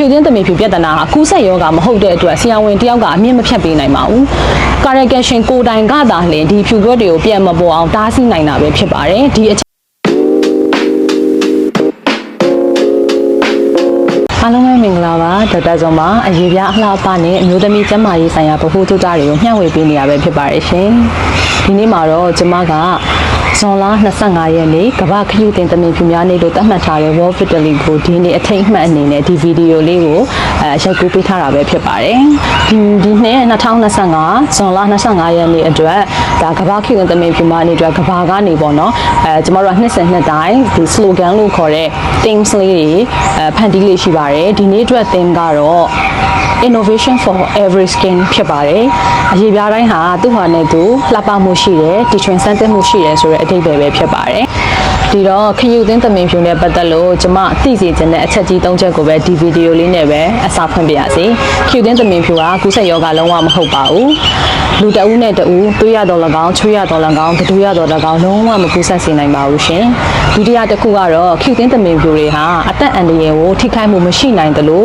ဖြူသင်းသမင်ဖြူပြဿနာဟာကူးစက်ယောဂမဟုတ်တဲ့အတွက်ဆရာဝန်တယောက်ကအမြင့်မဖြတ်ပေးနိုင်ပါဘူးကာရကက်ရှင်ကိုယ်တိုင်ကသာလျှင်ဒီဖြူကွက်တွေကိုပြန်မပေါ်အောင်တားဆီးနိုင်တာပဲဖြစ်ပါတယ်ဒီအချက်အားလုံးပဲမင်္ဂလာပါဒေါက်တာဇွန်ပါအရေးပြအလှပနဲ့အမျိုးသမီးကျန်းမာရေးဆိုင်ရာဗဟုသုတတွေကိုမျှဝေပေးနေရပဲဖြစ်ပါတယ်ရှင်ဒီနေ့မှာတော့ကျမက ဇွန်လ25ရက်နေ့ကမ္ဘာခရီးတင်သမင်ဖြူများနေ့လို့သတ်မှတ်ထားတဲ့ World Fertility ကိုဒီနေ့အထိတ်အမှတ်အနေနဲ့ဒီဗီဒီယိုလေးကိုအဲရိုက်ကူးပေးထားတာပဲဖြစ်ပါတယ်ဒီဒီနှစ်2025ဇွန်လ25ရက်နေ့အတွက်ဒါကမ္ဘာခရီးတင်သမင်ဖြူများနေ့အတွက်ကမ္ဘာကနေပေါ့နော်အဲကျမတို့ကနှစ်စဉ်နှစ်တိုင်းဒီ slogan လို့ခေါ်တဲ့ themes လေးတွေအဲဖန်တီးလေးရှိပါတယ်ဒီနေ့အတွက် theme ကတော့ innovation for every skin ဖြစ်ပါတယ်။အရေးပြားတိုင်းဟာသူ့ဟာနဲ့သူလှပမှုရှိတယ်၊တည်ချွင်စမ်းသစ်မှုရှိတယ်ဆိုတဲ့အဓိပ္ပာယ်ပဲဖြစ်ပါတယ်။ ဒီတော့ခရုသင်းသမင်ဖြူနဲ့ပတ်သက်လို့ကျမသိစေချင်တဲ့အချက်ကြီး၃ချက်ကိုပဲဒီဗီဒီယိုလေးနဲ့ပဲအစားဖွင့်ပြရစီ။ခရုသင်းသမင်ဖြူကကူးစက်ရောဂါလုံးဝမဟုတ်ပါဘူး။လူတအူးနဲ့တအူးတွေးရတော့၎င်းချွေးရတော့၎င်းတတူရတော့၎င်းလုံးဝမကူးစက်စေနိုင်ပါဘူးရှင်။ဒုတိယတစ်ခုကတော့ခရုသင်းသမင်ဖြူတွေဟာအသက်အန္တရာယ်ကိုထိခိုက်မှုမရှိနိုင်သလို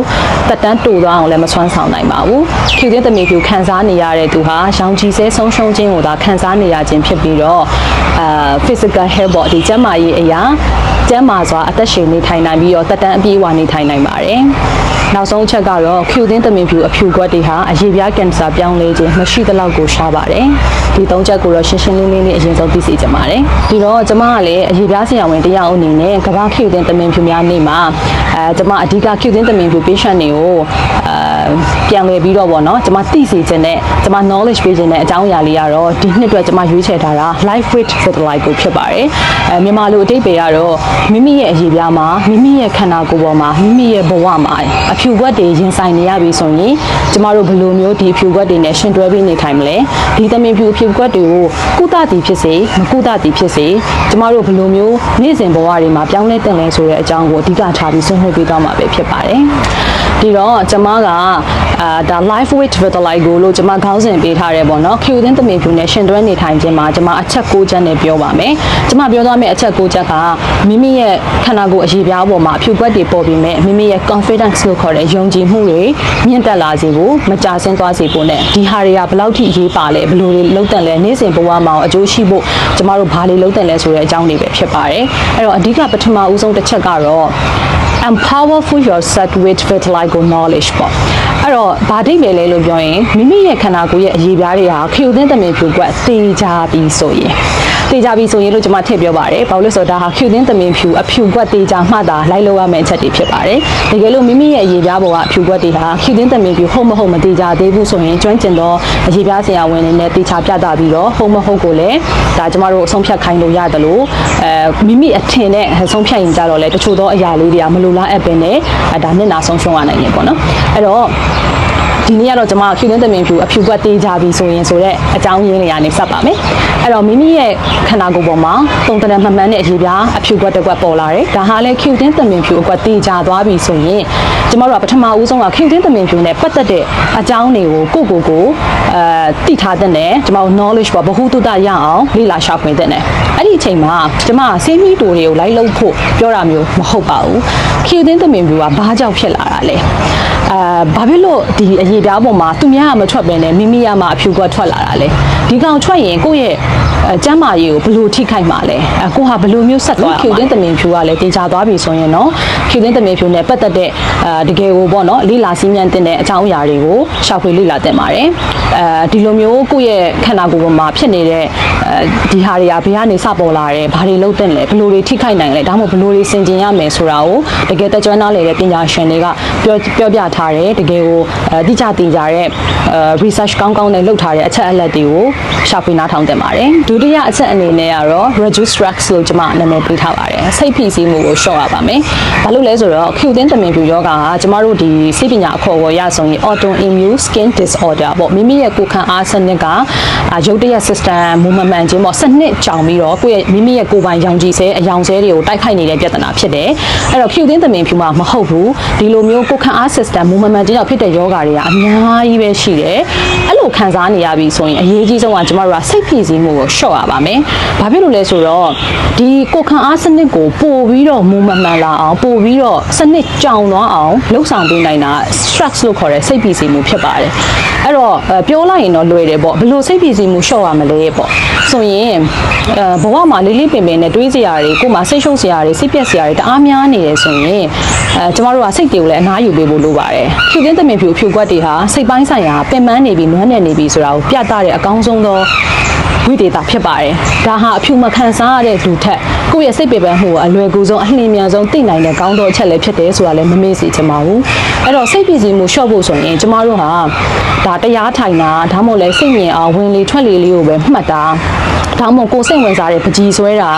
တက်တန်းတူသွားအောင်လည်းမဆွမ်းဆောင်နိုင်ပါဘူး။ခရုသင်းသမင်ဖြူခံစားနေရတဲ့သူဟာရောင်ကြီးစဲဆုံးရှုံးခြင်းကိုသာခံစားနေရခြင်းဖြစ်ပြီးတော့အာ physical health ပေါ့ဒီကျန်းမာရေးအရာကျန်းမာစွာအသက်ရှင်နေထိုင်နိုင်ပြီးတော့တက်တန်းအပြည့်အဝနေထိုင်နိုင်ပါတယ်။နောက်ဆုံးအချက်ကတော့ခရုသင်းသမင်ဖြူအဖြူကွက်တွေဟာအရေးပြားကင်ဆာပြောင်းလဲခြင်းမရှိသလောက်ကိုရှားပါတယ်။ဒီသုံးချက်ကိုတော့ရှင်းရှင်းလင်းလင်းလေးအရင်ဆုံးသိစေချင်ပါတယ်။ဒီတော့ကျမကလည်းအရေးပြားဆရာဝန်တစ်ယောက်အနေနဲ့ကမ္ဘာခရုသင်းသမင်ဖြူများနေ့မှာအဲကျမအဓိကခရုသင်းသမင်ဖြူ patient တွေကိုအဲပြန်လည်ပြီးတော့ဗောနော်ကျမသိစေချင်တဲ့ကျမ knowledge ပေးခြင်းတဲ့အကြောင်းအရာလေးကတော့ဒီနှစ်အတွက်ကျမရွေးချယ်ထားတာ life with satellite ကိုဖြစ်ပါတယ်အဲမြန်မာလိုအတိတ်ပဲကတော့မိမိရဲ့အရေးပြားမှာမိမိရဲ့ခန္ဓာကိုယ်ပေါ်မှာမိမိရဲ့ဘဝမှာအဖြူကွက်တွေရင်ဆိုင်နေရပြီဆိုရင်ကျမတို့ဘယ်လိုမျိုးဒီအဖြူကွက်တွေနဲ့ရှင်တွဲပြီးနေထိုင်မလဲဒီသမင်ဖြူအဖြူကွက်တွေကိုကုသသည်ဖြစ်စေမကုသသည်ဖြစ်စေကျမတို့ဘယ်လိုမျိုးနေ့စဉ်ဘဝတွေမှာပြောင်းလဲတင်လဲဆိုတဲ့အကြောင်းကိုအဓိကထားပြီးဆွေးနွေးပေးသွားမှာပဲဖြစ်ပါတယ် ဒီတော့ကျမကအာဒါ life with vitiligo လို့ကျမခေါင်းစဉ်ပေးထားတယ်ပေါ့နော် Q သင်းသမင်ဖြူနဲ့ရှင်တွဲနေထိုင်ခြင်းမှာကျမအချက်၉ချက်နဲ့ပြောပါမယ်ကျမပြောသွားမယ့်အချက်၉ချက်ကမိမိရဲ့ခန္ဓာကိုယ်အရေးပြားပေါ်မှာအဖြူကွက်တွေပေါ်ပြီးမဲ့မိမိရဲ့ confidence လို့ခေါ်တဲ့ယုံကြည်မှုတွေမြင့်တက်လာစေဖို့မကြဆင်းသွားစေဖို့နဲ့ဒီဟာတွေကဘယ်လောက်ထိအရေးပါလဲဘယ်လိုတွေလုံးတက်လဲနေ့စဉ်ဘဝမှာအကျိုးရှိဖို့ကျမတို့ဘာတွေလုံးတက်လဲဆိုတဲ့အကြောင်းတွေပဲဖြစ်ပါတယ်အဲ့တော့အဓိကပထမဦးဆုံးတစ်ချက်ကတော့ empower for yourself with vitiligo knowledge ပေါ့အဲ့တော့ဗာတိပဲလဲလို့ပြောရင်မိမိရဲ့ခန္ဓာကိုယ်ရဲ့အရေးပြားတွေဟာခရုသင်းသမင်ဖြူကွက်တေချာပြီးဆိုရင် တေချာပြီးဆိုရင်လို့ကျွန်မထည့်ပြောပါတယ်ဘာလို့လဲဆိုတော့ဒါဟာခရုသင်းသမင်ဖြူအဖြူကွက်တေချာမှသာလိုက်လို့ရမယ့်အချက်တွေဖြစ်ပါတယ်တကယ်လို့မိမိရဲ့အရေးပြားပေါ်ကအဖြူကွက်တွေဟာခရုသင်းသမင်ဖြူဟုတ်မဟုတ်မတေချာသေးဘူးဆိုရင်ကျွမ်းကျင်သောအရေးပြားဆရာဝန်တွေနဲ့တေချာပြသပြီးတော့ဟုတ်မဟုတ်ကိုလည်းဒါကျွန်မတို့အဆုံးဖြတ်ခိုင်းလို့ရတယ်လို့အဲမိမိအထင်နဲ့ဆုံးဖြတ်ရင်ကြတော့လေတချို့သောအရာလေးတွေကမလိုလားအပ်ပင်နဲ့အဲဒါမျက်နှာဆုံးရှုံးရနိုင်တယ်ပေါ့နော်အဲ့တော့ ဒီနေ့ကတော့ကျွန်မဖြူသွင်းသမင်ဖြူအဖြူကွက်တေးကြပြီဆိုရင်ဆိုတော့အကြောင်းရင်းတွေကနေစပ်ပါမယ်အဲ့တော့မိမိရဲ့ခန္ဓာကိုယ်ပေါ်မှာပုံတရမှန်မှန်တဲ့အရေးပြားအဖြူကွက်တစ်ကွက်ပေါ်လာတယ်ဒါဟာလည်းဖြူသွင်းသမင်ဖြူအကွက်တေးကြသွားပြီဆိုရင်ကျွန်တော်တို့ကပထမဦးဆုံးကဖြူသွင်းသမင်ဖြူနဲ့ပတ်သက်တဲ့အကြောင်းတွေကိုကိုယ့်ကိုယ်ကိုအဲသိထားတဲ့နဲ့ကျွန်တော်တို့ knowledge ပေါ့ဘ ഹു တုတရအောင်လေ့လာရှာဖွေတဲ့နဲ့အဲ့ဒီအချိန်မှာကျွန်မဆေးမီတိုတွေကိုလိုက်လုပ်ဖို့ပြောတာမျိုးမဟုတ်ပါဘူးဖြူသွင်းသမင်ဖြူကဘာကြောင့်ဖြစ်လာတာလဲအာဘာဖြစ်လို့ဒီအရေးပြားပေါ်မှာသူများကမထွက်ပဲနဲ့မိမိရမှာအဖြူကွက်ထွက်လာတာလဲဒီကောင်ထွက်ရင်ကိုယ့်ရဲ့ အဲကျမ်းမာရေးကိုဘယ်လိုထိခိုက်မှာလဲအကိုဟာဘယ်လိုမျိုးဆက်သွားဖြူသွင်းသမင်ဖြူကလည်းတင်ချသွားပြီဆိုရင်တော့ဖြူသွင်းသမင်ဖြူနဲ့ပတ်သက်တဲ့အာတကယ်ကိုပေါ့နော်လိလာစီးမြန်းတင်တဲ့အကြောင်းအရာတွေကိုရှောက်ဖွေလိလာတင်ပါတယ်အဲဒီလိုမျိုးကိုယ့်ရဲ့ခန္ဓာကိုယ်ပေါ်မှာဖြစ်နေတဲ့အဲဒီဟာတွေကဘယ်ကနေစပေါ်လာတယ်ဘာတွေလုပ်တဲ့လဲဘယ်လိုတွေထိခိုက်နိုင်လဲဒါမှမဟုတ်ဘယ်လိုတွေဆင်ကျင်ရမယ်ဆိုတာကိုတကယ်တကြွနားလေတဲ့ပညာရှင်တွေကပြောပြောပြထားတယ်တကယ်ကိုအဲတိကျတင်ကြတဲ့အဲ research ကောင်းကောင်းနဲ့လုပ်ထားတဲ့အချက်အလက်တွေကိုရှာဖွေနားထောင်တင်ပါတယ်ဒုတိယအချက်အနေနဲ့ကတော့ reduce stress လို့ကျွန်မနာမည်ပေးထားပါတယ်စိတ်ဖိစီးမှုကိုလျှော့ရပါမယ်ဘာလို့လဲဆိုတော့ Q သင်းသမင်ဖြူယောဂါကကျမတို့ဒီစိတ်ပညာအခေါ်အဝေါ်ရဆိုရင် autoimmune skin disorder ပေါ့မိမိရဲ့ကိုယ်ခံအားစနစ်ကအာရုပ်တရက် system မူမမှန်ခြင်းပေါ့စနစ်ကြောင်ပြီးတော့ကိုယ့်ရဲ့မိမိရဲ့ကိုယ်ပိုင်ရောင်ခြည်ဆဲအယောင်ဆဲတွေကိုတိုက်ခိုက်နေတဲ့ပြဿနာဖြစ်တယ်အဲ့တော့ Q သင်းသမင်ဖြူမှာမဟုတ်ဘူးဒီလိုမျိုးကိုယ်ခံအား system မူမမှန်ခြင်းကြောင့်ဖြစ်တဲ့ယောဂါတွေကအများကြီးပဲရှိတယ်အဲ့လိုခံစားနေရပြီဆိုရင်အရေးကြီးဆုံးကကျမတို့ကစိတ်ဖိစီးမှုကိုလျှရှော့ရပါမယ်ဘာဖြစ်လို့လဲဆိုတော့ဒီကိုခံအားစနစ်ကိုပို့ပြီးတော့မူမမှန်လာအောင်ပို့ပြီးတော့စနစ်ကြောင်သွားအောင်လှုပ်ဆောင်ပေးနိုင်တာ stress လို့ခေါ်တဲ့စိတ်ပီစီမှုဖြစ်ပါတယ်အဲ့တော့အဲပြောလိုက်ရင်တော့လွယ်တယ်ပေါ့ဘယ်လိုစိတ်ပီစီမှုရှော့ရမလဲပေါ့ဆိုရင်အဲဘဝမှာလေးလေးပင်ပင်နဲ့တွေးစရာတွေကိုယ်မှာစိတ်ရှုပ်စရာတွေစိတ်ပြက်စရာတွေတအားများနေတယ်ဆိုရင်အဲကျမတို့ကစိတ်တွေကိုလည်းအနားယူပေးဖို့လိုပါတယ်ဖြူကင်းသမင်ဖြူဖြူကွက်တွေဟာစိတ်ပိုင်းဆိုင်ရာပင်ပန်းနေပြီးနွမ်းနယ်နေပြီးဆိုတာကိုပြသတဲ့အကောင်းဆုံးသော ဝိသေသဖြစ်ပါတယ်။ဒါဟာအဖြူမခံစားရတဲ့လူထက် ကိုယ့်ရဲ့စိတ်ပေပန်းမှုကိုအလွယ်ကူဆုံးအလင်းမြန်ဆုံးသိနိုင်တဲ့ကောင်းသောအချက်လည်းဖြစ်တယ်ဆိုတာလည်းမမေ့စေချင်ပါဘူး။အဲ့တော့စိတ်ပြည်စီမှုလျှော့ဖို့ဆိုရင်ကျမတို့ဟာဒါတရားထိုင်တာဒါမှမဟုတ်လည်းစိတ်မြင်အောင်ဝင်လေထွက်လေလေးကိုပဲမှတ်တာဒါမှမဟုတ်ကိုယ်စိတ်ဝင်စားတဲ့ပကြီးဆွဲတာ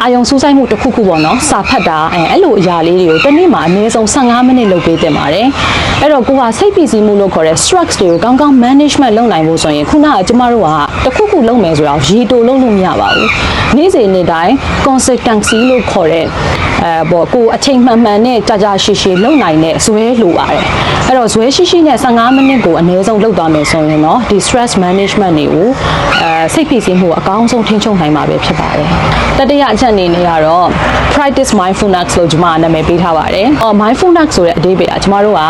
အာယုံစူးစိုက်မှုတစ်ခုခုပေါ့နော်စာဖတ်တာအဲအဲ့လိုအရာလေးတွေကိုတစ်နေ့မှာအနည်းဆုံး15မိနစ်လုပ်ပေးတင်ပါတယ်အဲ့တော့ကိုကစိတ်ပီစီမှုလို့ခေါ်တဲ့ stress တွေကိုကောင်းကောင်း management လုပ်နိုင်ဖို့ဆိုရင်ခုနကကျမတို့ကတစ်ခုခုလုပ်မယ်ဆိုတော့ရေတိုလုပ်လို့မရပါဘူးနေ့စဉ်နေ့တိုင်း consistency လို့ခေါ်တဲ့အဲပေါ့ကိုအချိန်မှန်မှန်နဲ့ကြာကြာရှည်ရှည်လုပ်နိုင်တဲ့ဇွဲလိုပါတယ်အဲ့တော့ဇွဲရှိရှိနဲ့15မိနစ်ကိုအနည်းဆုံးလုပ်သွားမယ်ဆိုရင်တော့ဒီ stress management တွေကိုအဲ စိတ်ဖိစီးမှုကိုအကောင်းဆုံးထိန်းချုပ်နိုင်မှာပဲဖြစ်ပါတယ်တတိယအချက်အနေနဲ့ကတော့ practice mindfulness လို့ကျွန်မနာမည်ပေးထားပါတယ်။အော် mindfulness ဆိုတဲ့အဓိပ္ပာယ်ကကျွန်မတို့က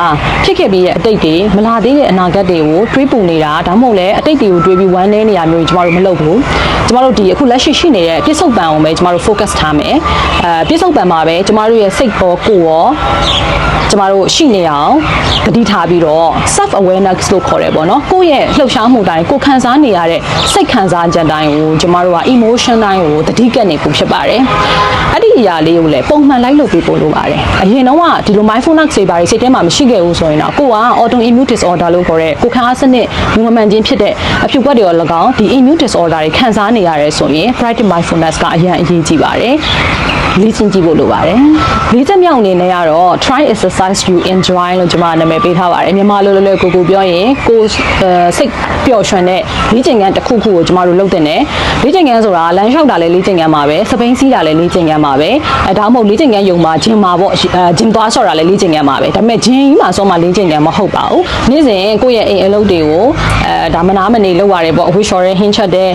ဖြစ်ခဲ့ပြီးရဲ့အတိတ်တွေမလာသေးတဲ့အနာဂတ်တွေကိုတွေးပူနေတာဒါမှမဟုတ်လည်းအတိတ်တွေကိုတွေးပြီးဝမ်းနည်းနေရမျိုးကျွန်မတို့မလုပ်ဘူး။ကျွန်မတို့ဒီအခုလက်ရှိရှိနေတဲ့ပြစ္ဆုတ်ပံကိုပဲကျွန်မတို့ focus ထားမယ်။အဲပြစ္ဆုတ်ပံမှာပဲကျွန်မတို့ရဲ့စိတ်ပေါ်ကိုယ်ရော ကျမတို့ရှိနေအောင်တတိထားပြီးတော့ self awareness လို့ခေါ်တယ်ပေါ့နော်ကိုယ့်ရဲ့လှုပ်ရှားမှုတိုင်းကိုယ်ခံစားနေရတဲ့စိတ်ခံစားချက်တိုင်းကိုကျမတို့က emotion တိုင်းကိုတတိကပ်နေဖို့ဖြစ်ပါတယ်အဲ့ဒီအရာလေးကိုလည်းပုံမှန်လိုက်လုပ်ပေးဖို့လိုပါတယ်အရင်တော့ကဒီလို mindfulness တွေပါစိတ်ထဲမှာမရှိခဲ့ဘူးဆိုရင်တော့ကိုက autoimmune disorder လို့ခေါ်တဲ့ကိုယ်ခံအားစနစ်မူမမှန်ခြင်းဖြစ်တဲ့အဖြစ်အပျက်တွေရော၎င်းဒီ immune disorder တွေခံစားနေရတယ်ဆိုရင် practice mindfulness ကအရင်အရေးကြီးပါတယ် လေ့ကျင့်ကြည့်ဖို့လိုပါတယ်လေ့ကျင့်မြောက်အနေနဲ့ကတော့ try exercise you enjoy လို့ကျွန်မနာမည်ပေးထားပါတယ်မြန်မာလိုလိုလိုကိုကိုပြောရင်ကိုယ်စိတ်ပျော်ရွှင်တဲ့လေ့ကျင့်ခန်းတစ်ခုခုကိုကျွန်မတို့လုပ်တင်တယ်လေ့ကျင့်ခန်းဆိုတာလမ်းလျှောက်တာလည်းလေ့ကျင့်ခန်းပါပဲစပိန်စီးတာလည်းလေ့ကျင့်ခန်းပါပဲအဲဒါမှမဟုတ်လေ့ကျင့်ခန်းယုံမှာဂျင်မှာပေါ့အဲဂျင်သွားဆော့တာလည်းလေ့ကျင့်ခန်းပါပဲဒါပေမဲ့ဂျင်ကြီးမှာဆော့မှာလေ့ကျင့်ခန်းမဟုတ်ပါဘူးနေ့စဉ်ကိုယ့်ရဲ့အိမ်အလုပ်တွေကိုအဲ ဒါမနာမနေလုပ်ရတယ်ပေါ့အဝှေ့လျှော်ရဲဟင်းချက်တဲ့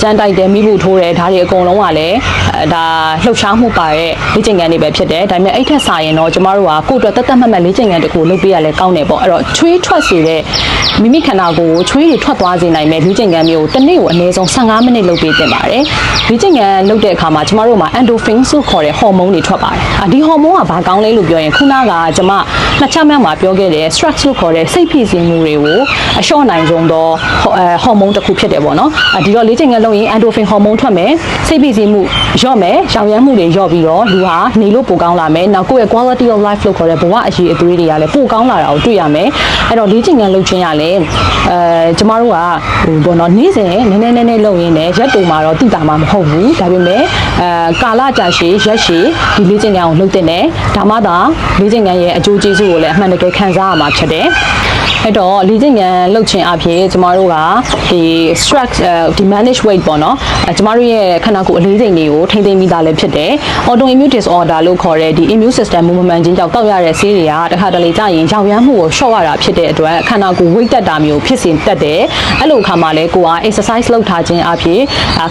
ကြမ်းတိုက်တယ်မိဖို့ထိုးတယ်ဒါတွေအကုန်လုံးကလည်းအဲဒါလှုပ်ရှားမှုပါရဲ့လေ့ကျင့်ခန်းတွေပဲဖြစ်တယ်ဒါပေမဲ့အဲ့ထက်စာရင်တော့ကျမတို့ကကိုယ့်အတွက်တတ်တတ်မှတ်မှတ်လေ့ကျင့်ခန်းတစ်ခုလုပ်ပေးရလဲကောင်းတယ်ပေါ့အဲ့တော့ချွေးထွက်စေတဲ့မိမိခန္ဓာကိုယ်ကိုချွေးတွေထွက်သွားစေနိုင်မဲ့လေ့ကျင့်ခန်းမျိုးတစ်နေ့ကိုအနည်းဆုံး15မိနစ်လုပ်ပေးတင်ပါတယ်လေ့ကျင့်ခန်းလုပ်တဲ့အခါမှာကျမတို့မှာ endorphin ဆိုခေါ်တဲ့ဟော်မုန်းတွေထွက်ပါတယ်အဒီဟော်မုန်းကဘာကောင်းလဲလို့ပြောရင်ခုနကကျမနှစ်ချက်မြောက်မှာပြောခဲ့တဲ့ stress လို့ခေါ်တဲ့စိတ်ဖိစီးမှုတွေကိုအလျှော့နိုင်ဆုံးသောဟော်မုန်းတစ်ခုဖြစ်တယ်ပေါ့နော်ဒီတော့လေ့ကျင့်ခန်းလုပ်ရင် endorphin ဟော်မုန်းထွက်မယ်စိတ်ဖိစီးမှုလျော့မယ်ရောင်ရမ်းမှုတွေလျော့ပြီးတော့လူဟာနေလို့ပိုကောင်းလာမယ်နောက်ကိုယ့်ရဲ့ quality of life လို့ခေါ်တဲ့ဘဝအရေးအသွေးတွေကလည်းပိုကောင်းလာတာကိုတွေ့ရမယ်အဲ့တော့လေ့ကျင့်ခန်းလုပ်ခြင်းရလဲအဲကျမတို့ကဟိုပေါ့နော်နေ့စဉ်နည်းနည်းနည်းနည်းလုပ်ရင်းနဲ့ရက်တူမှာတော့တိတာမှာမဟုတ်ဘူးဒါပေမဲ့အဲကာလကြာရှည်ရက်ရှည်ဒီလေ့ကျင့်ခန်းကိုလုပ်တဲ့နဲ့ဒါမှသာလေ့ကျင့်ခန်းရဲ့အကျိုးကျေးဇူးကိုလည်းအမှန်တကယ်ခံစားရမှာဖြစ်တယ် အဲ့တော့လေ့ကျင့်ခန်းလှုပ်ခြင်းအဖြစ်ကျမတို့ကဒီ stress ဒီ manage weight ပေါ့နော်အဲကျမတို့ရဲ့ခန္ဓာကိုယ်အလေးချိန်တွေကိုထိမ့်သိမ်းပြီးသားလည်းဖြစ်တယ် autoimmune disorder လို့ခေါ်တဲ့ဒီ immune system movement ချင်းကြောင့်တောက်ရတဲ့ဆေးတွေကတခါတလေကြာရင်ရောင်ရမ်းမှုကိုလျှော့ရတာဖြစ်တဲ့အတွက်ခန္ဓာကိုယ် weight တက်တာမျိုးဖြစ်စေတတ်တယ်အဲ့လိုအခါမှာလည်းကိုက exercise လုပ်ထားခြင်းအဖြစ်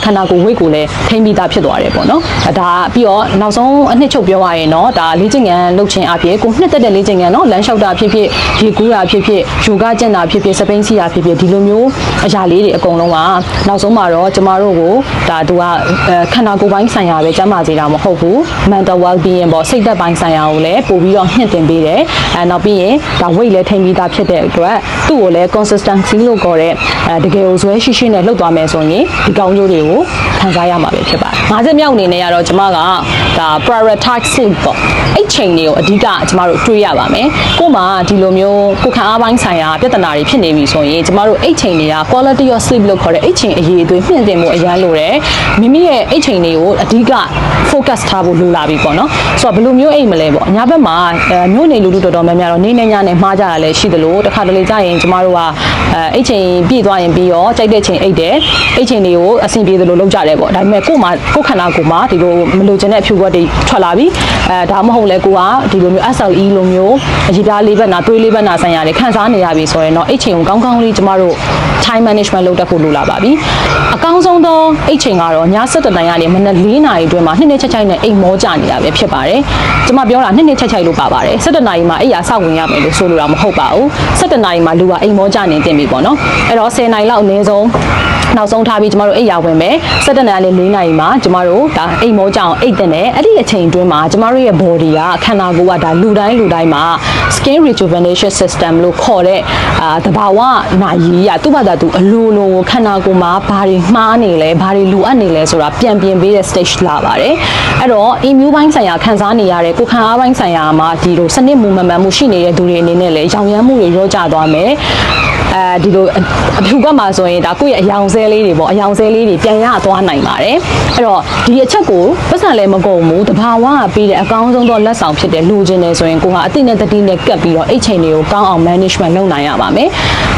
ခန္ဓာကိုယ် weight ကိုလည်းထိမ့်ပြီးသားဖြစ်သွားတယ်ပေါ့နော်ဒါပြီးတော့နောက်ဆုံးအနှစ်ချုပ်ပြောရရင်တော့ဒါလေ့ကျင့်ခန်းလုပ်ခြင်းအဖြစ်ကိုနှစ်သက်တဲ့လေ့ကျင့်ခန်းနော်လမ်းလျှောက်တာဖြစ်ဖြစ်ရေကူးတာဖြစ်ဖြစ်ယောဂကျင့်တာဖြစ်ဖြစ်စပိန်စီတာဖြစ်ဖြစ်ဒီလိုမျိုးအရာလေးတွေအကုန်လုံးကနောက်ဆုံးမှာတော့ကျမတို့ကိုဒါသူကခန္ဓာကိုယ်ပိုင်းဆိုင်ရာပဲကျန်းမာစေတာမဟုတ်ဘူး mental well being ပေါ့စိတ်သက်ပိုင်းဆိုင်ရာကိုလည်းပို့ပြီးတော့ညှင့်တင်ပေးတယ်အဲနောက်ပြီးရင်ဒါ weight လည်းထိန်းပြီးသားဖြစ်တဲ့အတွက်သူ့ကိုလည်း consistency လို့ခေါ်တဲ့အဲတကယ်ကိုဇွဲရှိရှိနဲ့လှုပ်သွားမယ်ဆိုရင်ဒီကောင်းကျိုးတွေကိုခံစားရမှာပဲဖြစ်ပါတယ်။ငါးချက်မြောက်အနေနဲ့ကတော့ကျမကဒါ prioritize sleep ပေါ့အဲ့ချိန်တွေကိုအဓိကကျမတို့တွေးရပါမယ်။ကို့မှာဒီလိုမျိုးကိုခံအားပိုင်းဆိုင်ရာပြဿနာတွေဖြစ်နေပြီဆိုရင်ကျမတို့အဲ့ချိန်တွေက quality of sleep လို့ခေါ်တဲ့အဲ့ချိန်အရေးအသွေးမြင့်တင်မှုအရန်လိုတယ်။မိမိရဲ့အဲ့ချိန်တွေကိုအဓိက focus ထားဖို့လိုလာပြီပေါ့နော်ဆိုတော့ဘယ်လိုမျိုးအိတ်မလဲပေါ့ညဘက်မှာမျိုးနေလူလူတော်တော်များများတော့နေနေညနေမှားကြတာလည်းရှိသလိုတခါတလေကြာရင်ကျမတို့ကအဲအိတ်ချိန်ပြည့်သွားရင်ပြီးရောကြိုက်တဲ့ချိန်အိတ်တယ်အိတ်ချိန်တွေကိုအဆင်ပြေသလိုလုပ်ကြတယ်ပေါ့ဒါပေမဲ့ကို့မှာကို့ခန္ဓာကိုယ်မှာဒီလိုမလိုချင်တဲ့အဖြူကွက်တွေထွက်လာပြီအဲဒါမှမဟုတ်လဲကိုကဒီလိုမျိုး SLE လိုမျိုးအကြီးပြားလေးဘက်နာသွေးလေးဘက်နာဆိုင်ရာတွေခန်းစားနေရပြီဆိုရင်တော့အိတ်ချိန်ကိုကောင်းကောင်းလေးကျမတို့ time management လုပ်တတ်ဖို့လိုလာပါပြီအကောင်းဆုံးသောအိတ်ချိန်ကတော့ည7:00နာရီကနေမနက်4:00နာရီအတွင်းမှာနှစ်နှစ်ချက်ချိုက်နဲ့အိမ်မောကြနေတာပဲဖြစ်ပါတယ်ကျွန်မပြောတာနှစ်နှစ်ချက်ချိုက်လို့ပါပါတယ်7:00နာရီမှာအိယာစောက်ဝင်ရမယ်လို့ဆိုလိုတာမဟုတ်ပါဘူး7:00နာရီမှာလူကအိမ်မောကြနေတင်ပြီပေါ့နော်အဲ့တော့10:00နာရီလောက်အနည်းဆုံး နောက်ဆုံးထားပြီးကျမတို့အိပ်ရာဝင်မယ်7နာရီနဲ့4နာရီမှာကျမတို့ဒါအိမ်မောကြအောင်အိတ်တင်တယ်အဲ့ဒီအချိန်အတွင်းမှာကျမတို့ရဲ့ body ကခန္ဓာကိုယ်ကဒါလူတိုင်းလူတိုင်းမှာ skin rejuvenation system လို့ခေါ်တဲ့အာတဘာဝနာရီရသူ့ဘာသာသူအလိုလိုခန္ဓာကိုယ်မှာဘာတွေမှားနေလဲဘာတွေလိုအပ်နေလဲဆိုတာပြန်ပြင်ပေးတဲ့ stage လာပါတယ်အဲ့တော့ immune ဘိုင်းဆိုင်ရာခံစားနေရတဲ့ကိုယ်ခံအားဘိုင်းဆိုင်ရာမှာဒီလိုစနစ်မူမမှန်မှုရှိနေတဲ့သူတွေအနေနဲ့လည်းရောင်ရမ်းမှုတွေရောကျသွားမယ်အဲဒီလိုအဖြူကမှာဆိုရင်ဒါကိုယ့်ရဲ့အယောင်ဆဲလေးတွေပေါ့အယောင်ဆဲလေးတွေပြန်ရသွားနိုင်ပါတယ်အဲ့တော့ဒီအချက်ကိုပတ်စံလည်းမကုန်ဘူးတဘာဝကပြီးတဲ့အကောင်းဆုံးသောလက်ဆောင်ဖြစ်တဲ့လူချင်းနေဆိုရင်ကိုကအတိနဲ့တတိနဲ့ကပ်ပြီးတော့အိတ်ချိန်တွေကိုကောင်းအောင် management လုပ်နိုင်ရပါမယ်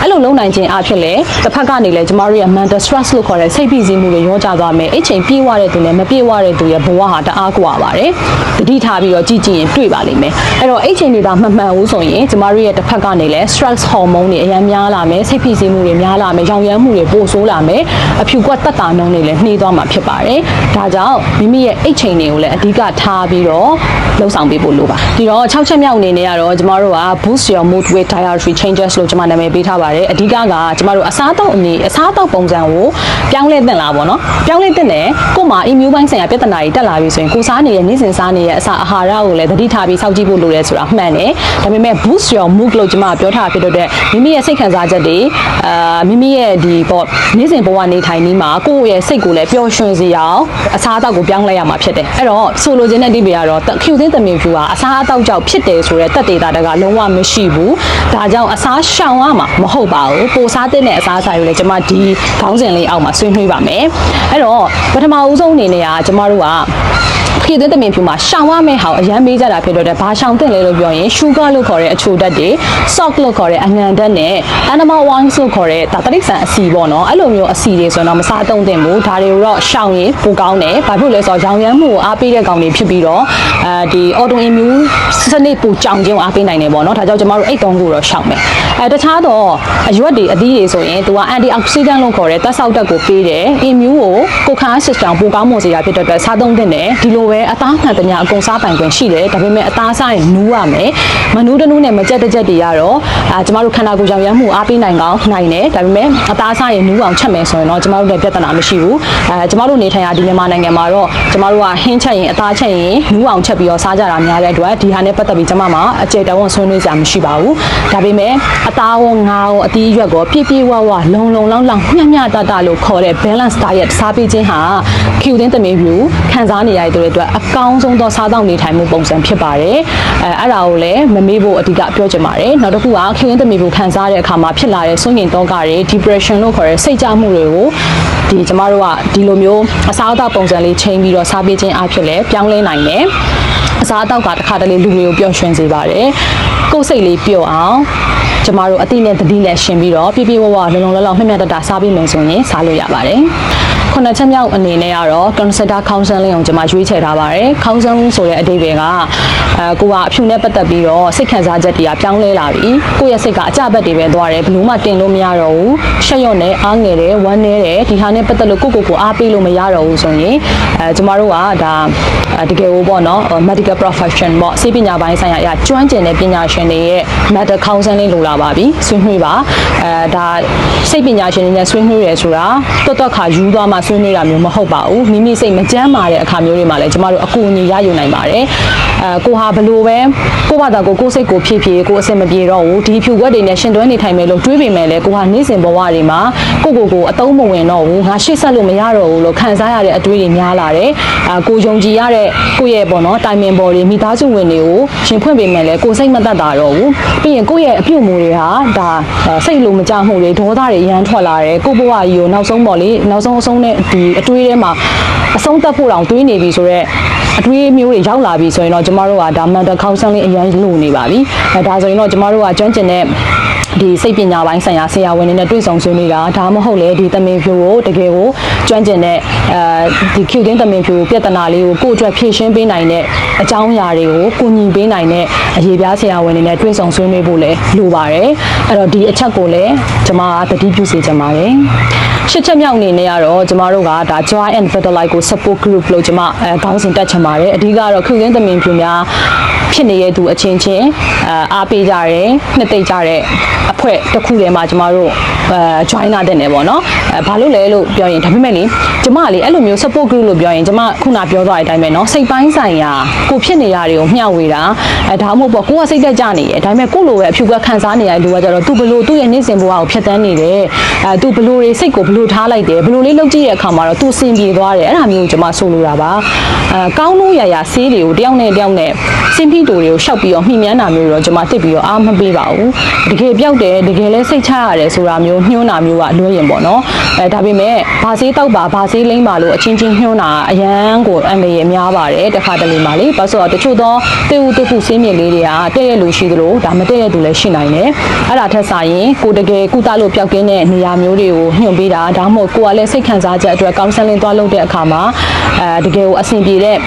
အဲ့လိုလုပ်နိုင်ခြင်းအဖြစ်လေတစ်ဖက်ကနေလည်းကျမတို့ရဲ့ mental stress လို့ခေါ်တဲ့စိတ်ဖိစီးမှုတွေရောကြသွားမယ်အိတ်ချိန်ပြေးသွားတဲ့သူနဲ့မပြေးသွားတဲ့သူရဲ့ဘဝဟာတအားကွာပါတယ်တတိထားပြီးတော့ကြည့်ကြည့်ရင်တွေ့ပါလိမ့်မယ်အဲ့တော့အိတ်ချိန်တွေဒါမမှန်ဘူးဆိုရင်ကျမတို့ရဲ့တစ်ဖက်ကနေလည်း stress hormone တွေအများများလာမယ်စိတ်ဖိစီးမှုတွေများလာမယ်ရောင်ရမ်းမှုတွေပိုဆိုးလာမယ်အဖြူကွက်တက်တာနှုံးတွေလည်းနှေးသွားမှာဖြစ်ပါတယ်ဒါကြောင့်မိမိရဲ့အိတ်ချိန်တွေကိုလည်းအဓိကထားပြီးတော့လှုပ်ဆောင်ပေးဖို့လိုပါဒီတော့6ချက်မြောက်အနေနဲ့ကတော့ကျမတို့က boost your mood with dietary changes လို့ကျွန်မနာမည်ပေးထားပါတယ်အဓိကကကျမတို့အစားအသောက်အနေအစားအသောက်ပုံစံကိုပြောင်းလဲသင့်လားပေါ့နော်ပြောင်းလဲသင့်တယ်ကို့မှာ immune ပိုင်းဆိုင်ရာပြဿနာတွေတက်လာပြီဆိုရင်ကိုစားနေတဲ့နေ့စဉ်စားနေတဲ့အစာအာဟာရကိုလည်းသတိထားပြီးစောင့်ကြည့်ဖို့လိုတယ်ဆိုတာမှန်တယ်ဒါပေမဲ့ boost your mood လို့ကျွန်မပြောထားဖြစ်တဲ့အတွက်မိမိရဲ့စိတ်ခံစားချက်တွေအာမိမိရဲ့ဒီပေါ့နေ့စဉ်ဘဝနေထိုင်နည်းမှာကိုယ့်ရဲ့စိတ်ကိုလည်းပျော်ရွှင်စေအောင်အစားအသောက်ကိုပြောင်းလဲရမှာဖြစ်တယ်အဲ့တော့ဆိုလိုချင်တဲ့ဒီပေကတော့ဖြူသင်းသမင်ဖြူဟာအစားအသောက်ကြောင့်ဖြစ်တယ်ဆိုတဲ့တက်တေတာတကလုံးဝမရှိဘူးဒါကြောင့်အစားရှောင်ရမှာမဟုတ်ပါဘူးပိုစားတဲ့အစားအစာတွေလည်းကျွန်မဒီခေါင်းစဉ်လေးအောက်မှာဆွေးနွေးပါမယ်အဲ့တော့ပထမဦးဆုံးအနေနဲ့ကကျွန်မတို့က ခေတ်သစ်သမင်ဖြူမှာရှောင်ရမယ့်ဟာကိုအရန်ပေးကြတာဖြစ်တော့တဲ့ဘာရှောင်တင်လဲလို့ပြောရင် sugar လို့ခေါ်တဲ့အချိုဓာတ်တွေ salt လို့ခေါ်တဲ့အငံဓာတ်နဲ့ animal wines လို့ခေါ်တဲ့ဒါတရိษံအစီပေါ့နော်အဲ့လိုမျိုးအစီတွေဆိုတော့မစားသုံးသင့်ဘူးဒါတွေကိုတော့ရှောင်ရင်ပိုကောင်းတယ်ဘာဖြစ်လို့လဲဆိုတော့ရောင်ရမ်းမှုကိုအားပေးတဲ့ကောင်တွေဖြစ်ပြီးတော့အဲဒီ autoimmune စနစ်ပူကြောင်ခြင်းကိုအားပေးနိုင်တယ်ပေါ့နော်ဒါကြောင့်ကျွန်တော်တို့အိတ်သုံးခုတော့ရှောင်မယ်အဲတခြားတော့အရွက်တွေအသီးတွေဆိုရင်သူက antioxidant လို့ခေါ်တဲ့သက်ဆောက်ဓာတ်ကိုပေးတယ် immune ကိုကိုယ်ခံအား system ပိုကောင်းမွန်စေတာဖြစ်တဲ့အတွက်စားသုံးသင့်တယ်ဒီလိုပဲအသားမှန်တ냐အကုန်စားပိုင်ခွင့်ရှိတယ်ဒါပေမဲ့အသားစားရင်နူးရမယ်မနူးတနူးနဲ့မကြက်တစ်ကြက်တွေကတော့အာကျမတို့ခန္ဓာကိုယ်ရောင်ရမ်းမှုအားပေးနိုင်ကောင်းနိုင်တယ်ဒါပေမဲ့အသားစားရင်နူးအောင်ချက်မယ်ဆိုရင်တော့ကျမတို့လည်းပြဿနာမရှိဘူးအဲကျမတို့နေထိုင်ရာဒီမြန်မာနိုင်ငံမှာတော့ကျမတို့ကဟင်းချက်ရင်အသားချက်ရင်နူးအောင်ချက်ပြီးတော့စားကြတာများတဲ့အတွက်ဒီဟာနဲ့ပတ်သက်ပြီးကျမမှာအကျေတဝန်းဆွေးနွေးကြမရှိပါဘူးဒါပေမဲ့အသားရောငါရောအသီးရွက်ရောပြည့်ပြည့်ဝဝလုံလုံလောက်လောက်မျှမျှတတလို့ခေါ်တဲ့ balance diet စားပေးခြင်းဟာခ ्यू သင်းသမီးဖြူခံစားနေရတဲ့အတွက်အကောင်းဆုံးသောစားသောက်နေထိုင်မှုပုံစံဖြစ်ပါတယ်အဲအဲ့ဒါကိုလည်းမမေ့ဖို့အဓိကပြောချင်ပါတယ်နောက်တစ်ခုကခ ्यू သင်းသမီးဖြူခံစားတဲ့အခါမှာဖြစ်လာတဲ့စွန့်ရင်တော့ကတွေ depression လို့ခေါ်တဲ့စိတ်ကြမှုတွေကိုဒီကျမတို့ကဒီလိုမျိုးအစားအသောက်ပုံစံလေးချိန်ပြီးတော့စားပေးခြင်းအဖြစ်လည်းပြောင်းလဲနိုင်တယ်အစားအသောက်ကတစ်ခါတလေလူတွေကိုပျော်ရွှင်စေပါတယ်ကိုယ်စိတ်လေးပျော့အောင်ကျမတို့အတိနဲ့တတိနဲ့ရှင်ပြီးတော့ပြပြဝဝလုံလုံလောက်လောက်မျှမျှတတစားပြီးမယ်ဆိုရင်စားလို့ရပါတယ် ခုနှစ်ချက်မြောက်အနေနဲ့ကတော့ consider counseling ကိုကျွန်မရွေးချယ်ထားပါတယ် counseling ဆိုတဲ့အဓိပ္ပာယ်ကအဲကိုကအဖြူနဲ့ပတ်သက်ပြီးတော့စိတ်ခံစားချက်တွေကပြောင်းလဲလာပြီကိုယ့်ရဲ့စိတ်ကအကြဘက်တွေပဲသွားတယ်ဘယ်လို့မှတင်လို့မရတော့ဘူးရှက်ရွံ့နေအားငယ်တယ်ဝမ်းနေတယ်ဒီဟာနဲ့ပတ်သက်လို့ကိုကိုကိုအားပေးလို့မရတော့ဘူးဆိုရင်အဲကျမတို့ကဒါတကယ်ကိုပေါ့နော် medical profession ပေါ့စိတ်ပညာပိုင်းဆိုင်ရာအရာကျွမ်းကျင်တဲ့ပညာရှင်တွေရဲ့ medical counseling လိုလာပါပြီဆွေးနွေးပါအဲဒါစိတ်ပညာရှင်တွေနဲ့ဆွေးနွေးရဆိုတာတော်တော်ခါယူသွားမှဆွေးနွေးတာမျိုးမဟုတ်ပါဘူးမိမိစိတ်မကြမ်းမာတဲ့အခါမျိုးတွေမှာလည်းကျမတို့အကူအညီရယူနိုင်ပါတယ်အဲကိုဟာဘလို့ပဲကိုဘာသာကိုကိုစိတ်ကိုဖြည့်ဖြည့်ကိုအဆင်မပြေတော့ဘူးဒီဖြူွက်တွေနဲ့ရှင်တွဲနေထိုင်မယ်လို့တွေးပေမဲ့လည်းကိုဟာနေ့စဉ်ဘဝတွေမှာကိုကိုကိုအတုံးမဝင်တော့ဘူးငါရှေ့ဆက်လို့မရတော့ဘူးလို့ခံစားရတဲ့အတွေးတွေများလာတယ်အာကိုယုံကြည်ရတဲ့ကိုရဲ့ပေါ့နော်တိုင်ပင်ပေါ်တွေမိသားစုဝင်တွေကိုရှင်ဖွင့်ပေမဲ့လည်းကိုစိတ်မသက်သာတော့ဘူးပြီးရင်ကိုရဲ့အပြုတ်မှုတွေဟာဒါစိတ်လိုမကြမှုတွေဒေါသတွေရမ်းထွက်လာတယ်ကိုဘဝကြီးကိုနောက်ဆုံးပေါ့လေနောက်ဆုံးအဆုံးနဲ့ဒီအတွေးထဲမှာအဆုံးသက်ဖို့တောင်တွေးနေပြီဆိုတော့အတွေးမျိုးတွေရောက်လာပြီဆိုရင်တော့ကျမတို့ကဒါ mental counseling အရင်လိုနေပါပြီအဲဒါဆိုရင်တော့ကျမတို့ကကျွမ်းကျင်တဲ့ ဒီစိတ်ပညာပိုင်းဆိုင်ရာဆရာဝန်တွေနဲ့တွေ့ဆုံဆွေးနွေးတာဒါမှမဟုတ်လေဒီသမင်ဖြူကိုတကယ်ကိုကျွမ်းကျင်တဲ့အဲဒီ Q တင်းသမင်ဖြူပြဿနာလေးကိုကိုယ့်အတွက်ဖြေရှင်းပေးနိုင်တဲ့အကြောင်းအရာတွေကိုကူညီပေးနိုင်တဲ့အရေးပြားဆရာဝန်တွေနဲ့တွေ့ဆုံဆွေးနွေးဖို့လည်းလိုပါတယ်အဲ့တော့ဒီအချက်ကိုလည်းကျွန်မကသတိပြုစေချင်ပါတယ်ရှစ်ချက်မြောက်အနေနဲ့ကတော့ကျမတို့ကဒါ Joy and Vitalize ကို support group လို့ကျမအဲခေါင်းစဉ်တက်ချင်ပါတယ်အဓိကတော့ခုရင်းသမင်ဖြူများဖြစ်နေတဲ့သူအချင်းချင်းအဲအားပေးကြတယ်နှစ်သိမ့်ကြတဲ့အဖွဲ့တစ်ခုထဲမှာကျမတို့အဲ join လာတဲ့နေပေါ့နော်အဲဘာလို့လဲလို့ပြောရင်ဒါပေမဲ့လေကျမကလေအဲ့လိုမျိုး support group လို့ပြောရင်ကျမခုနပြောသွားတဲ့အတိုင်းပဲနော်စိတ်ပိုင်းဆိုင်ရာကိုဖြစ်နေရတွေကိုမျှဝေတာအဲဒါမှမဟုတ်ပေါ့ကိုကစိတ်သက်ကြနေတယ်ဒါပေမဲ့ကိုလိုပဲအဖြူကခံစားနေရတဲ့လူကကြတော့သူဘလို့သူ့ရဲ့နေ့စဉ်ဘဝကိုဖျက်ဆီးနေတယ်အဲသူဘလို့တွေစိတ်ကိုဘလို့ထားလိုက်တယ်ဘလို့လေးလှုပ်ကြည့်တဲ့အခါမှာတော့သူစင်ပြေသွားတယ်အဲ့ဒါမျိုးကိုကျမဆိုလိုတာပါအဲကောင်းလို့ရရဆေးတွေကိုတယောက်နဲ့တယောက်နဲ့စင်ဖိတူတွေကိုရှောက်ပြီးတော့မှီမြန်းတာမျိုးတော့ကျမသိပြီးတော့အားမပေးပါဘူးတကယ်ပြက်တယ်တကယ်လဲစိတ်ချရတယ်ဆိုတာမျိုးညှိုးတာမျိုးကလွှဲရင်ပေါ့နော်အဲဒါပေမဲ့ဘာဆေးတောက်ပါဘာဆေးလိမ့်ပါလို့အချင်းချင်းညှိုးတာအရန်ကိုအန္တရာယ်များပါတယ်တစ်ခါတလေမှလေဘာလို့ဆိုတော့တချို့သောတေဦးတခုစင်းမြင့်လေးတွေကတဲ့ရလူရှိသလိုဒါမတဲ့ရသူလည်းရှိနိုင်တယ်အဲ့ဒါထက်ဆိုင်ရင်ကိုတကယ်ကုသလို့ပျောက်ကင်းတဲ့နေရာမျိုးတွေကိုညွှန်ပေးတာဒါမှမဟုတ်ကိုကလည်းစိတ်ခံစားချက်အတွက်ကောင်ဆယ်လင်းသွားလုပ်တဲ့အခါမှာအဲတကယ်ကိုအဆင်ပြေတဲ့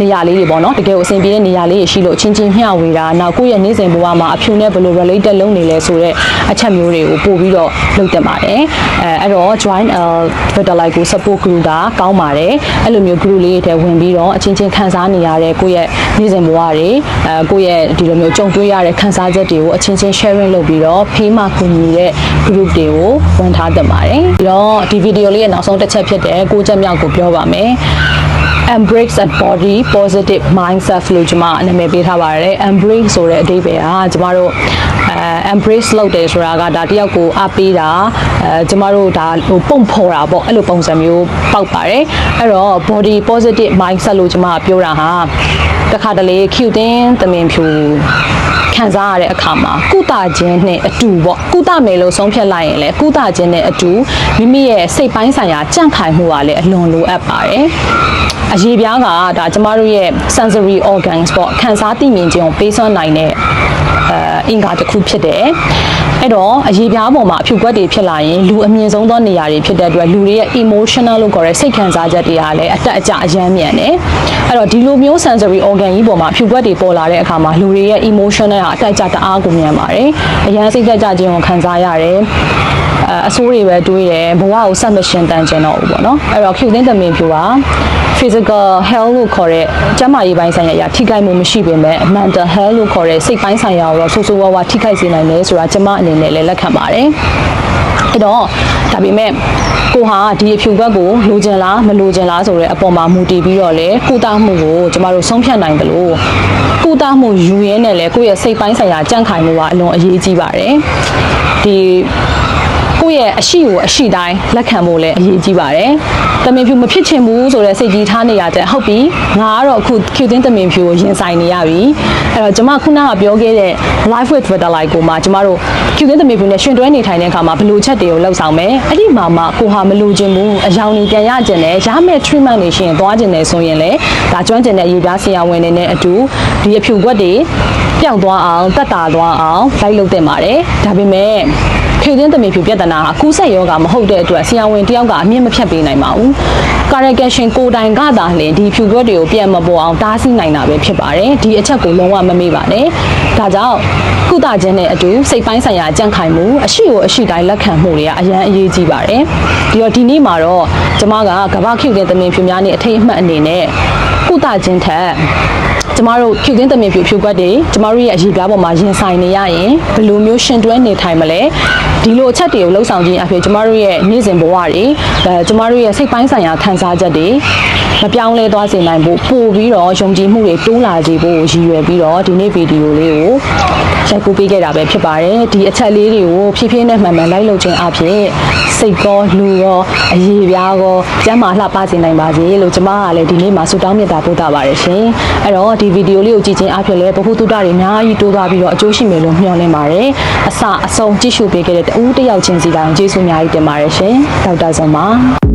နေရာလေးတွေပေါ့နော်တကယ်ကိုအဆင်ပြေတဲ့နေရာလေးတွေရှိလို့ချင်းချင်းမျှဝေတာနောက်ကိုယ့်ရဲ့နေ့စဉ်ဘဝမှာအဖြူနဲ့ဘယ်လို related လုပ်နေလဲဆိုတော့အချက်မျိုးတွေကိုပို့ပြီးတော့လုပ်တက်ပါတယ်အဲအဲ့တော့ join uh vitalize ကို support group ကကောင်းပါတယ်အဲ့လိုမျိုး group လေးတွေထဲဝင်ပြီးတော့အချင်းချင်းခံစားနေရတဲ့ကိုယ့်ရဲ့နေ့စဉ်ဘဝတွေအဲကိုယ့်ရဲ့ဒီလိုမျိုးကြုံတွေ့ရတဲ့ခံစားချက်တွေကိုအချင်းချင်း sharing လုပ်ပြီးတော့ဖေးမှကူညီတဲ့ group တွေကိုဝင်ထားတက်ပါတယ်ပြီးတော့ဒီ video လေးရဲ့နောက်ဆုံးတစ်ချက်ဖြစ်တဲ့ကိုချက်မြောက်ကိုပြောပါမယ် embrace that body positive mindset လို့ကျွန်မနာမည်ပေးထားပါတယ် embrace ဆိုတဲ့အဓိပ္ပာယ်ကကျမတို့အဲ embrace လုပ်တယ်ဆိုတာကဒါတယောက်ကိုအားပေးတာအဲကျမတို့ဒါဟိုပုံဖော်တာပေါ့အဲ့လိုပုံစံမျိုးပေါက်ပါတယ်အဲ့တော့ body positive mindset လို့ကျွန်မပြောတာဟာတခါတလေ cute တင်းသမင်ဖြူ ခံစားရတဲ့အခါမှာကုသခြင်းနဲ့အတူပေါ့ကုသမယ်လို့ဆုံးဖြတ်လိုက်ရင်လည်းကုသခြင်းနဲ့အတူမိမိရဲ့စိတ်ပိုင်းဆိုင်ရာကြန့်ခိုင်မှုကလည်းအလွန်လိုအပ်ပါတယ်အရေးပြားကဒါကျမတို့ရဲ့ sensory organs ပေါ့ခံစားသိမြင်ခြင်းကိုပေးစွမ်းနိုင်တဲ့ အဲအင်္ဂါတစ်ခုဖြစ်တယ်အဲ့တော့အရေးပြားပေါ်မှာအဖြူကွက်တွေဖြစ်လာရင်လူအမြင့်ဆုံးသောနေရာတွေဖြစ်တဲ့အတွက်လူတွေရဲ့ emotional လို့ခေါ်တဲ့စိတ်ခံစားချက်တွေကလည်းအတက်အကျအယမ်းမြန်တယ်အဲ့တော့ဒီလိုမျိုး sensory organ ကြီးပေါ်မှာအဖြူကွက်တွေပေါ်လာတဲ့အခါမှာလူတွေရဲ့ emotional ဟာအတက်အကျတအားကိုမြန်ပါတယ်အယမ်းစိတ်သက်ကြခြင်းကိုခံစားရတယ် အဲအဆိုးတွေပဲတွေးတယ်ဘဝကိုဆက်မရှင်တန်ကျင်တော့ဘူးပေါ့နော်အဲ့တော့ဖြူသင်းသမင်ဖြူက physical health လို့ခေါ်တဲ့ကျန်းမာရေးပိုင်းဆိုင်ရာအရာထိခိုက်မှုမရှိပေမဲ့ mental health လို့ခေါ်တဲ့စိတ်ပိုင်းဆိုင်ရာကိုတော့ဆိုးဆိုးဝါးဝါထိခိုက်စေနိုင်တယ်ဆိုတာကျွန်မအနေနဲ့လည်းလက်ခံပါတယ်အဲ့တော့ဒါပေမဲ့ကိုဟာဒီအဖြူဘက်ကိုလိုချင်လားမလိုချင်လားဆိုတဲ့အပေါ်မှာမူတည်ပြီးတော့လေကုသမှုကိုကျမတို့ဆုံးဖြတ်နိုင်တယ်လို့ကုသမှုယူရင်းနဲ့လေကိုယ့်ရဲ့စိတ်ပိုင်းဆိုင်ရာကြန့်ခိုင်မှုကအလွန်အရေးကြီးပါတယ်ဒီ ကိုယ့်ရဲ့အရှိကိုအရှိတိုင်းလက်ခံဖို့လည်းအရေးကြီးပါတယ်။တမင်ဖြူမဖြစ်ချင်ဘူးဆိုတဲ့စိတ်ကြီးထားနေရတဲ့ဟုတ်ပြီ။ငါကတော့အခု Q တင်းတမင်ဖြူကိုရင်ဆိုင်နေရပြီ။အဲ့တော့ကျွန်မခုနကပြောခဲ့တဲ့ life with vitalize ကိုမှကျွန်မတို့ Q တင်းတမင်ဖြူနဲ့ရှင်တွဲနေထိုင်တဲ့အခါမှာဘယ်လိုချက်တွေကိုလှုပ်ဆောင်မယ်။အဲ့ဒီမှာမှကိုဟာမလိုချင်ဘူးအယောင်ကြီးပြန်ရကျင်တယ်ရမယ့် treatment တွေရှင်သွားကျင်တယ်ဆိုရင်လေဒါကျွမ်းကျင်တဲ့ရေပြားဆရာဝန်တွေနဲ့အတူဒီအဖြူခွက်တွေ ပျောက်သွားအောင်တက်တာသွားအောင်လိုက်လုပ်တင်ပါတယ်။ဒါပေမဲ့ဖြူသင်းသမီးဖြူပြဿနာဟာကူးစက်ယောဂမဟုတ်တဲ့အတွက်ဆရာဝန်တယောက်ကအမြင့်မဖြတ်ပေးနိုင်ပါဘူး။ correction ကိုယ်တိုင်ကသာလျှင်ဒီဖြူခွက်တွေကိုပြန်မပေါ်အောင်တားဆီးနိုင်တာပဲဖြစ်ပါတယ်။ဒီအချက်ကိုလုံးဝမမေ့ပါနဲ့။ဒါကြောင့်ကုသခြင်းနဲ့အတူစိတ်ပိုင်းဆိုင်ရာကြန့်ခိုင်မှုအရှိကိုအရှိတိုင်းလက်ခံမှုတွေကအရန်အရေးကြီးပါတယ်။ဒီတော့ဒီနေ့မှာတော့ကျမကကမ္ဘာဖြူတဲ့သမီးဖြူများနဲ့အထိတ်အမှတ်အနေနဲ့ကုသခြင်းထက် ကျမတို့ဖြူသင်းသမင်ဖြူဖြူကွက်တွေကျမတို့ရဲ့အရေးပြားပေါ်မှာရင်ဆိုင်နေရရင်ဘယ်လိုမျိုးရှင်တွဲနေထိုင်မလဲဒီလိုအချက်တွေကိုလှုပ်ဆောင်ခြင်းအဖြစ်ကျမတို့ရဲ့နေ့စဉ်ဘဝတွေအဲကျမတို့ရဲ့စိတ်ပိုင်းဆိုင်ရာခံစားချက်တွေမပြောင်းလဲသွားစေနိုင်ဖို့ပို့ပြီးတော့ယုံကြည်မှုတွေတိုးလာစေဖို့ရည်ရွယ်ပြီးတော့ဒီနေ့ဗီဒီယိုလေးကို ရိုက်ကူးပေးခဲ့တာပဲဖြစ်ပါတယ်ဒီအချက်လေးတွေကိုဖြည်းဖြည်းနဲ့မှန်မှန်လိုက်လုပ်ခြင်းအဖြစ်စိတ်ကောလူရောအရေးပြားကောကျန်းမာလှပစေနိုင်ပါစေလို့ကျမကလည်းဒီနေ့မှာဆုတောင်းမေတ္တာပို့တာပါတယ်ရှင်အဲ့တော့ဒီဗီဒီယိုလေးကိုကြည့်ခြင်းအဖြစ်လည်းဘ ഹു တုဒ္ဒတွေအများကြီးတိုးသွားပြီးတော့အကျိုးရှိမယ်လို့မျှော်လင့်ပါတယ်အစအဆုံးကြည့်ရှုပေးခဲ့တဲ့တဦးတစ်ယောက်ချင်းစီတိုင်းကျေးဇူးအများကြီးတင်ပါတယ်ရှင်ဒေါက်တာဇွန်ပါ